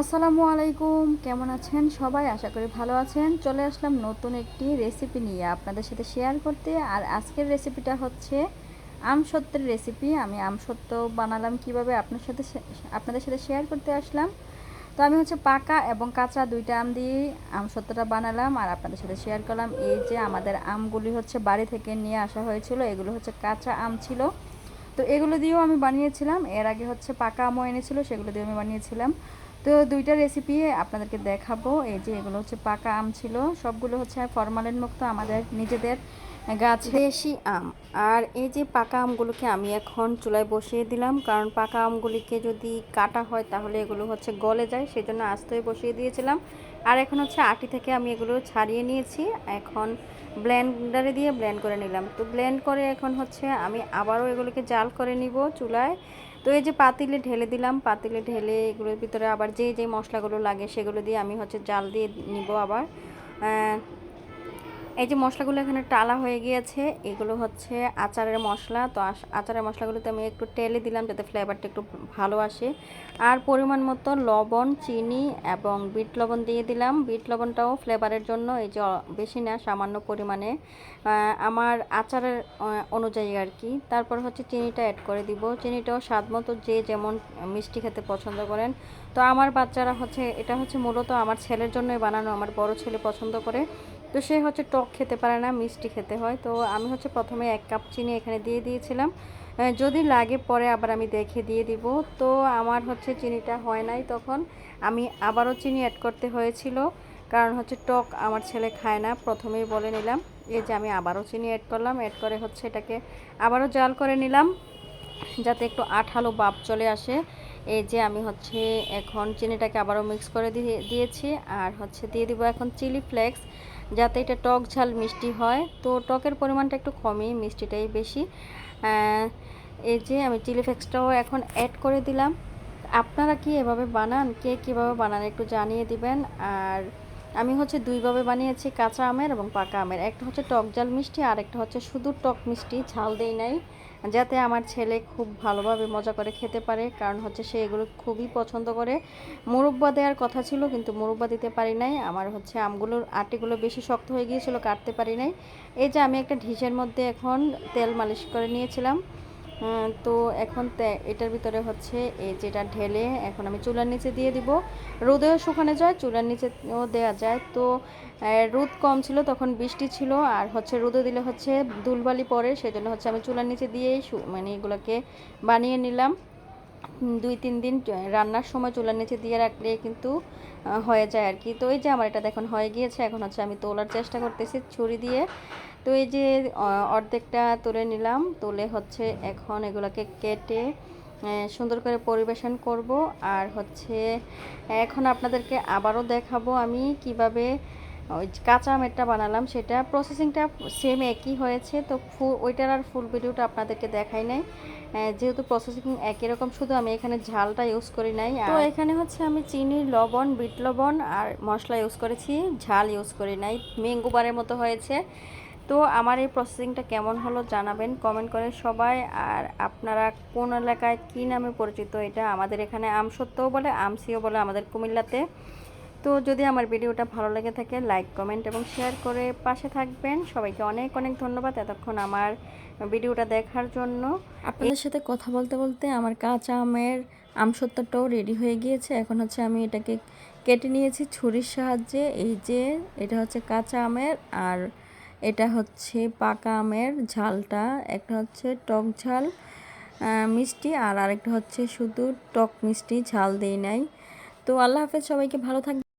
আসসালামু আলাইকুম, কেমন আছেন সবাই? আশা করি ভালো আছেন। চলে আসলাম নতুন একটি রেসিপি নিয়ে আপনাদের সাথে শেয়ার করতে। আর আজকের রেসিপিটা হচ্ছে আম সত্যের রেসিপি আমি আম সত্য বানালাম কীভাবে আপনার সাথে আপনাদের সাথে শেয়ার করতে আসলাম। তো আমি হচ্ছে পাকা এবং কাঁচা দুইটা আম দিয়ে আম সত্যটা বানালাম। আর আপনাদের সাথে শেয়ার করলাম এই যে আমাদের আমগুলি হচ্ছে বাড়ি থেকে নিয়ে আসা হয়েছিল। এগুলো হচ্ছে কাঁচা আম ছিল। তো এগুলো দিয়েও আমি বানিয়েছিলাম। এর আগে হচ্ছে পাকা আমও এনেছিল, সেগুলো দিয়ে আমি বানিয়েছিলাম। তো দুইটা রেসিপি আপনাদেরকে দেখাবো। এই যে এগুলো হচ্ছে পাকা আম ছিল। সবগুলো হচ্ছে ফরমালিন মুক্ত আমাদের নিজেদের গাছ। দেশি আম। আর এই যে পাকা আমগুলোকে আমি এখন চুলায় বসিয়ে দিলাম। কারণ পাকা আমগুলিকে যদি কাটা হয় তাহলে এগুলো হচ্ছে গলে যায় সেই জন্য আস্তই বসিয়ে দিয়েছিলাম। আর এখন হচ্ছে আটি থেকে আমি এগুলো ছাড়িয়ে নিয়েছি। এখন ব্লেন্ডারে দিয়ে ব্লেন্ড করে নিলাম। তো ব্লেন্ড করে এখন হচ্ছে আমি আবারও এগুলোকে জাল করে নিব চুলায়। তো এই যে পাতিলে ঢেলে দিলাম, পাতিলে ঢেলে এগুলোর ভিতরে আবার যে যে মশলাগুলো লাগে সেগুলো দিয়ে আমি হচ্ছে জাল দিয়ে নিব আবার। এই যে মশলাগুলো এখানে টালা হয়ে গিয়েছে, এগুলো হচ্ছে আচারের মশলা। তো আচারের মশলাগুলোতে আমি একটু টেলে দিলাম যাতে ফ্লেভারটা একটু ভালো আসে। আর পরিমাণ মতো লবণ, চিনি এবং বিট লবণ দিয়ে দিলাম। বিট লবণটাও ফ্লেভারের জন্য, এই যে বেশি না, সামান্য পরিমাণে। আমার আচারের অনুযায়ী আর কি। তারপর হচ্ছে চিনিটা অ্যাড করে দিব। চিনিটাও স্বাদ মতো যে যেমন মিষ্টি খেতে পছন্দ করেন। তো আমার বাচ্চারা হচ্ছে, এটা হচ্ছে মূলত আমার ছেলের জন্যই বানানো, আমার বড় ছেলে পছন্দ করে। তো সে হচ্ছে টক খেতে পারে না, মিষ্টি খেতে হয়। তো আমি হচ্ছে প্রথমে এক কাপ চিনি এখানে দিয়ে দিয়েছিলাম। যদি লাগে পরে আবার আমি দেখে দিয়ে দিব। তো আমার হচ্ছে চিনিটা হয় নাই তখন। আমি আবারও চিনি অ্যাড করতে হয়েছিল। কারণ হচ্ছে টক আমার ছেলে খায় না, প্রথমেই বলে নিলাম। এই যে আমি আবারও চিনি অ্যাড করলাম। অ্যাড করে হচ্ছে এটাকে আবারও জাল করে নিলাম। যাতে একটু আঠালো বাপ চলে আসে। এই যে আমি হচ্ছে এখন চিনিটাকে আবারও মিক্স করে দিয়ে দিয়েছি। আর হচ্ছে দিয়ে দিব এখন চিলি ফ্লেক্স যাতে এটা টক ঝাল মিষ্টি হয়। তো টকের পরিমাণটা একটু কমই, মিষ্টিটাই বেশি। এই যে আমি চিলি ফ্লেক্সটাও এখন অ্যাড করে দিলাম। আপনারা কি এভাবে বানান? কে কীভাবে বানান একটু জানিয়ে দিবেন। আর আমি হচ্ছে দুইভাবে বানিয়েছি, কাঁচা আমের এবং পাকা আমের। একটা হচ্ছে টক জাল মিষ্টি আর একটা হচ্ছে শুধু টক মিষ্টি, ঝাল দেই নাই। যাতে আমার ছেলে খুব ভালোভাবে মজা করে খেতে পারে, কারণ হচ্ছে সে এগুলো খুবই পছন্দ করে। মুরব্বা দেওয়ার কথা ছিল, কিন্তু মুরব্বা দিতে পারি নাই। আমার হচ্ছে আমগুলোর আটিগুলো বেশি শক্ত হয়ে গিয়েছিল, কাটতে পারি নাই। এই যে আমি একটা ঢিসের মধ্যে এখন তেল মালিশ করে নিয়েছিলাম। তো এখন এটার ভিতরে হচ্ছে এই যেটা ঢেলে এখন আমি চুলার নিচে দিয়ে দিব। রোদেও শুকানো যায়, চুলার নিচেও দেওয়া যায়। তো রোদ কম ছিল, তখন বৃষ্টি ছিল। আর হচ্ছে রোদে দিলে হচ্ছে দুলবালি পরে সেজন্য হচ্ছে আমি চুলার নিচে দিয়েই মানে এগুলোকে বানিয়ে নিলাম। দুই, তিন দিন রান্নার সময় চুলার নিচে দিয়ে রাখলে কিন্তু হয়ে যায় আর কি তো এই যে আমার এটা দেখুন হয়ে গিয়েছে, এখন হচ্ছে আমি তোলার চেষ্টা করতেছি ছুরি দিয়ে। তো এই যে অর্ধেকটা তুলে নিলাম, তুলে হচ্ছে এখন এগুলোকে কেটে সুন্দর করে পরিবেশন করব। আর হচ্ছে, এখন আপনাদেরকে আবারও দেখাবো আমি কীভাবে, ওই কাঁচা আমেরটা বানালাম, সেটা প্রসেসিংটা সেম একই হয়েছে। তো ফু, ওইটার আর ফুল ভিডিওটা আপনাদেরকে দেখাই নাই। যেহেতু প্রসেসিং একই রকম শুধু আমি এখানে ঝালটা ইউজ করি নাই তো এখানে হচ্ছে আমি চিনি লবণ বিট লবণ আর মশলা ইউজ করেছি ঝাল ইউজ করি নাই মেঙ্গুবারের মতো হয়েছে। তো আমার এই প্রসেসিংটা কেমন হলো জানাবেন কমেন্ট করে সবাই আর আপনারা কোন এলাকায় কী নামে পরিচিত এটা আমাদের এখানে আমসত্ত্বও বলে আমসিও বলে আমাদের কুমিল্লাতে। তো যদি আমার ভিডিওটা ভালো লেগে থাকে লাইক কমেন্ট এবং শেয়ার করে পাশে থাকবেন। সবাইকে অনেক অনেক ধন্যবাদ এতক্ষণ আমার ভিডিওটা দেখার জন্য। আপনাদের সাথে কথা বলতে বলতে আমার কাঁচা আমের আমসত্ত্বটাও রেডি হয়ে গিয়েছে। এখন হচ্ছে আমি এটাকে কেটে নিয়েছি ছুরির সাহায্যে। এই যে, এটা হচ্ছে কাঁচা আমের আর এটা হচ্ছে পাকা আমের ঝালটা। একটা হচ্ছে টক ঝাল মিষ্টি আর আরেকটা হচ্ছে শুধু টক মিষ্টি, ঝাল দেই নাই। তো আল্লাহ হাফেজ, সবাইকে ভালো থাকবে